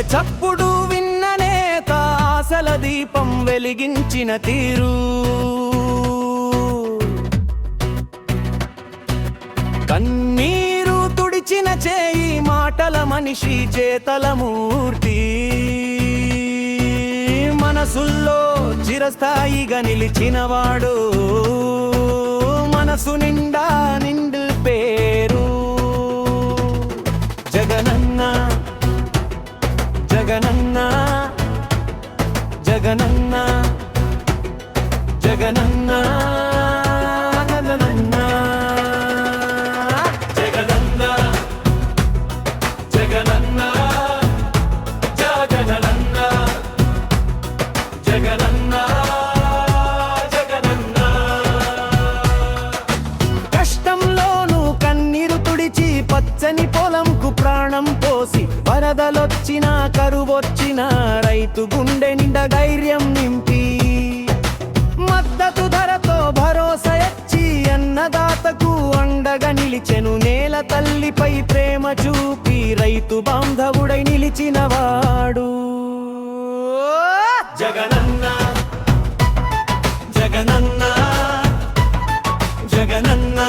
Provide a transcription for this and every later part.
చప్పుడు విన్న నేత ఆశల దీపం వెలిగించిన తీరు. కన్నీరు తుడిచిన చేయి మాటల మనిషి చేతల మూర్తి. మనసుల్లో చిరస్థాయిగా నిలిచినవాడు. మనసు నిండా నిండా జగనన్న జగనన్న జగనన్న. జగనన్న జగనన్న జగనన్న. జగనన్న జగనన్న. కష్టంలోనూ కన్నీరు తుడిచి పచ్చని పొలంకు ప్రాణం పోసి వరదలొచ్చినా కరువొచ్చినా రైతు గుండెని నేల తల్లిపై ప్రేమ చూపి రైతు బాంధవుడై నిలిచినవాడు. జగనన్న జగనన్న జగనన్న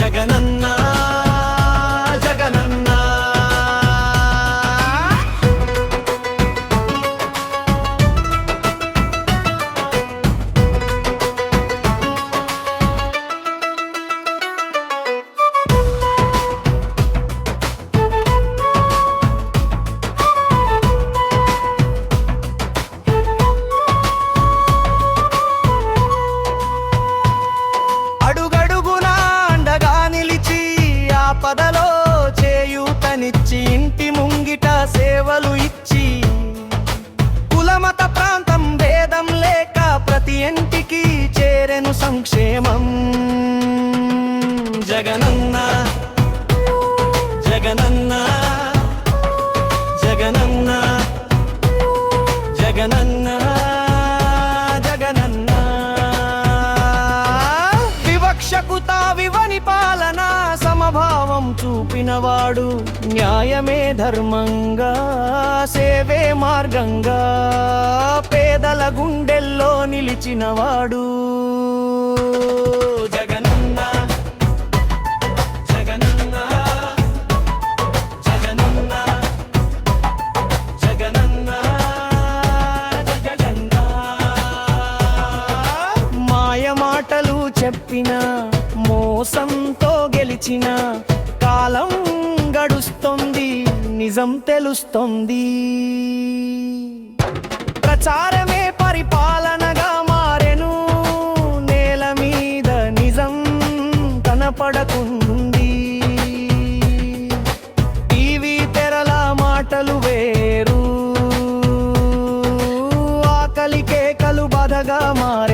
జగనన్నా. చేరెను సంక్షేమం. జగనన్న జగనన్న జగనన్న జగనన్న జగనన్న. వివక్షకు తావివని పాలన సమభావం చూపినవాడు న్యాయమే ధర్మంగా సేవే మార్గంగా. పేదల గుండెల్లో నిలిచినవాడు చెప్పిన మోసంతో గెలిచిన కాలం గడుస్తుంది నిజం తెలుస్తుంది. ప్రచారమే పరిపాలనగా మారెను నేల మీద నిజం కనపడకుంది టీవీ తెరల మాటలు వేరు ఆకలికే కలు బాధగా మారే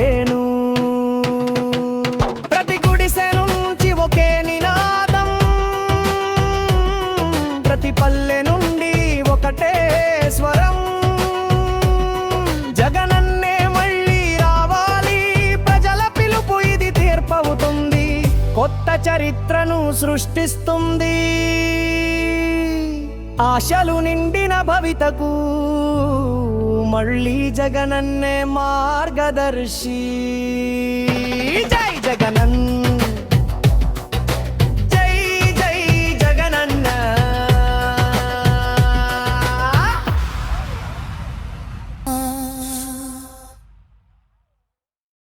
కొత్త చరిత్రను సృష్టిస్తుంది. ఆశలు నిండిన భవితకు మళ్ళీ జగనన్నే మార్గదర్శి. జై